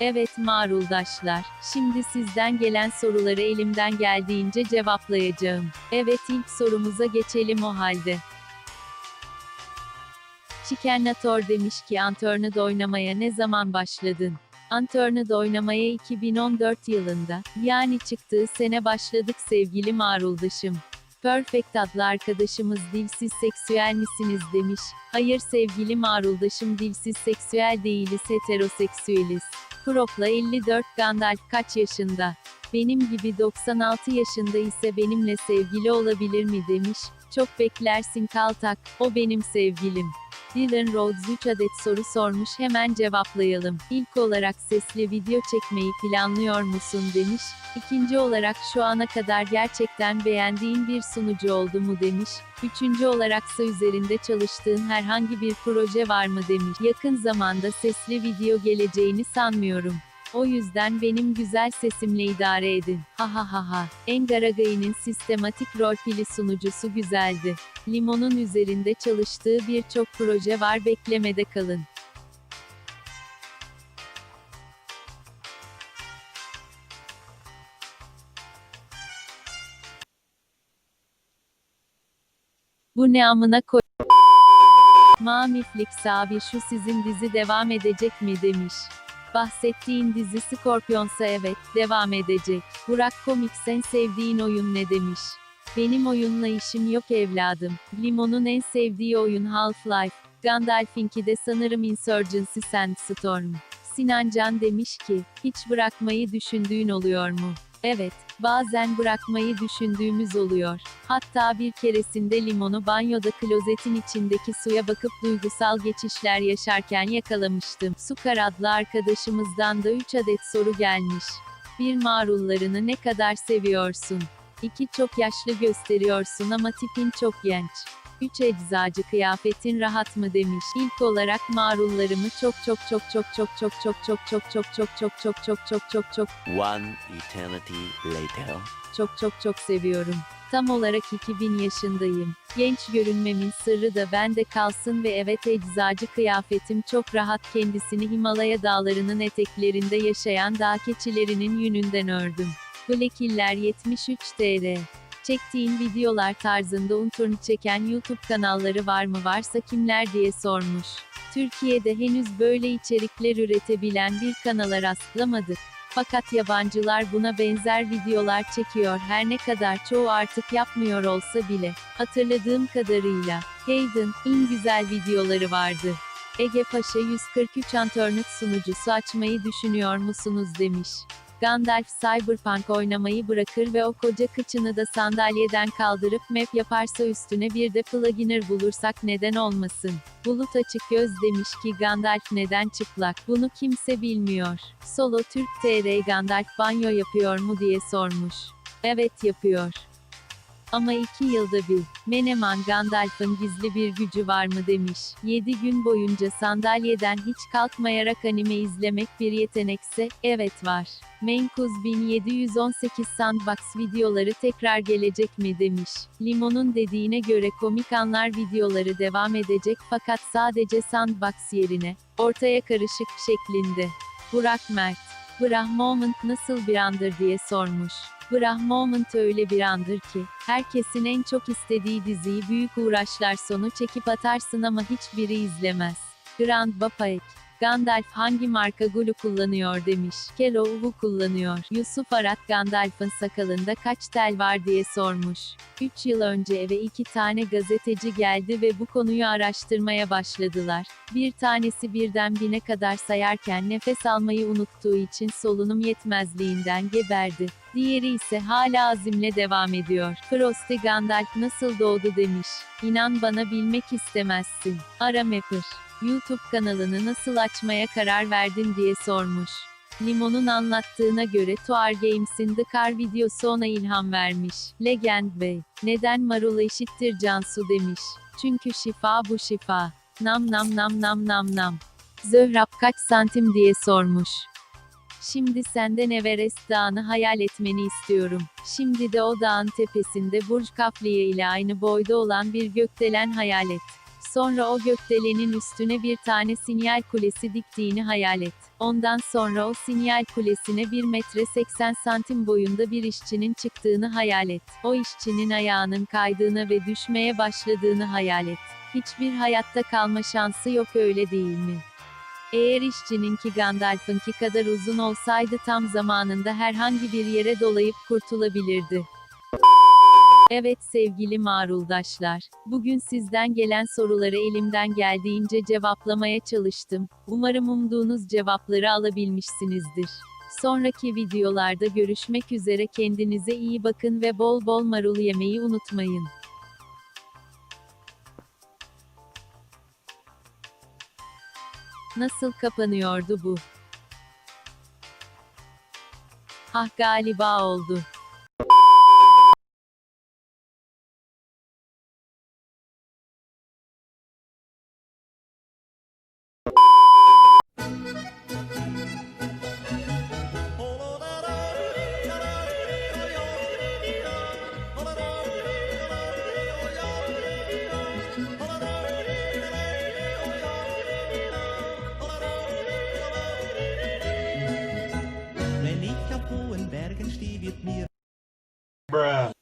Evet maruldaşlar, şimdi sizden gelen soruları elimden geldiğince cevaplayacağım. Evet ilk sorumuza geçelim o halde. Chikernator demiş ki Unturned oynamaya ne zaman başladın? Unturned oynamaya 2014 yılında, yani çıktığı sene başladık sevgili maruldışım. Perfect adlı arkadaşımız dilsiz seksüel misiniz demiş. Hayır sevgili maruldaşım dilsiz seksüel değiliz heteroseksüeliz. Prop'la 54 Gandalf kaç yaşında? Benim gibi 96 yaşında ise benimle sevgili olabilir mi demiş. Çok beklersin Kaltak, o benim sevgilim. Dylan Rhodes 3 adet soru sormuş hemen cevaplayalım. İlk olarak sesli video çekmeyi planlıyor musun demiş. İkinci olarak şu ana kadar gerçekten beğendiğin bir sunucu oldu mu demiş. Üçüncü olaraksa üzerinde çalıştığın herhangi bir proje var mı demiş. Yakın zamanda sesli video geleceğini sanmıyorum. O yüzden benim güzel sesimle idare edin. Ha ha ha ha. Engaragay'ın sistematik rolepili sunucusu güzeldi. Limon'un üzerinde çalıştığı birçok proje var beklemede kalın. Bu ne amına koy... Mamiflix abi şu sizin dizi devam edecek mi demiş. Bahsettiğin dizi Scorpion'sa evet, devam edecek. Burak Comics en sevdiğin oyun ne demiş. Benim oyunla işim yok evladım. Limon'un en sevdiği oyun Half-Life. Gandalf'inki de sanırım Insurgency Sandstorm. Sinan Can demiş ki, hiç bırakmayı düşündüğün oluyor mu? Evet, bazen bırakmayı düşündüğümüz oluyor. Hatta bir keresinde limonu banyoda klozetin içindeki suya bakıp duygusal geçişler yaşarken yakalamıştım. Sukar adlı arkadaşımızdan da 3 adet soru gelmiş. Bir marullarını ne kadar seviyorsun? 2 çok yaşlı gösteriyorsun ama tipin çok genç. 3 eczacı kıyafetin rahat mı demiş. İlk olarak marullarımı çok çok çok çok çok çok çok çok çok çok çok çok çok çok çok çok çok One eternity later. çok çok çok seviyorum. Tam olarak 2000 yaşındayım. Genç görünmemin sırrı da bende kalsın ve evet eczacı kıyafetim çok rahat kendisini Himalaya dağlarının eteklerinde yaşayan dağ keçilerinin yününden ördüm. Blackiller 73 TR. Çektiğin videolar tarzında unturn çeken YouTube kanalları var mı varsa kimler diye sormuş. Türkiye'de henüz böyle içerikler üretebilen bir kanala rastlamadık. Fakat yabancılar buna benzer videolar çekiyor her ne kadar çoğu artık yapmıyor olsa bile. Hatırladığım kadarıyla, Hayden, en güzel videoları vardı. Ege Paşa 143 Anternet sunucusu açmayı düşünüyor musunuz demiş. Gandalf Cyberpunk oynamayı bırakır ve o koca kıçını da sandalyeden kaldırıp map yaparsa üstüne bir de pluginer bulursak neden olmasın. Bulut açık göz demiş ki Gandalf neden çıplak bunu kimse bilmiyor. Solo Türk TR Gandalf banyo yapıyor mu diye sormuş. Evet yapıyor. Ama iki yılda bir. Meneman Gandalf'ın gizli bir gücü var mı demiş. 7 gün boyunca sandalyeden hiç kalkmayarak anime izlemek bir yetenekse, evet var. Menkuz 1718 Sandbox videoları tekrar gelecek mi demiş. Limon'un dediğine göre komik anlar videoları devam edecek fakat sadece Sandbox yerine, ortaya karışık şeklinde. Burak Mert. Brah Moment nasıl bir andır diye sormuş. Brah Moment öyle bir andır ki, herkesin en çok istediği diziyi büyük uğraşlar sonu çekip atarsın ama hiçbiri izlemez. Grand Bapaek. Gandalf hangi marka gulu kullanıyor demiş. Kellogg'u kullanıyor. Yusuf Arat Gandalf'ın sakalında kaç tel var diye sormuş. 3 yıl önce eve iki tane gazeteci geldi ve bu konuyu araştırmaya başladılar. Bir tanesi birden bine kadar sayarken nefes almayı unuttuğu için solunum yetmezliğinden geberdi. Diğeri ise hala azimle devam ediyor. Frosty Gandalf nasıl doğdu demiş. İnan bana bilmek istemezsin. Ara Mapper. YouTube kanalını nasıl açmaya karar verdin diye sormuş. Limon'un anlattığına göre Tuar Games'in The Car videosu ona ilham vermiş. Legend Bey. Neden marul eşittir Cansu demiş. Çünkü şifa bu şifa. Nam nam nam nam nam nam. Zöhrab kaç santim diye sormuş. Şimdi senden Everest Dağı'nı hayal etmeni istiyorum. Şimdi de o dağın tepesinde Burj Khalifa ile aynı boyda olan bir gökdelen hayal et. Sonra o gökdelenin üstüne bir tane sinyal kulesi diktiğini hayal et. Ondan sonra o sinyal kulesine 1 metre 80 santim boyunda bir işçinin çıktığını hayal et. O işçinin ayağının kaydığını ve düşmeye başladığını hayal et. Hiçbir hayatta kalma şansı yok öyle değil mi? Eğer işçininki Gandalf'ınki kadar uzun olsaydı tam zamanında herhangi bir yere dolayıp kurtulabilirdi. Evet sevgili maruldaşlar, bugün sizden gelen soruları elimden geldiğince cevaplamaya çalıştım. Umarım umduğunuz cevapları alabilmişsinizdir. Sonraki videolarda görüşmek üzere kendinize iyi bakın ve bol bol marul yemeyi unutmayın. Nasıl kapanıyordu bu? Ah galiba oldu. Bruh.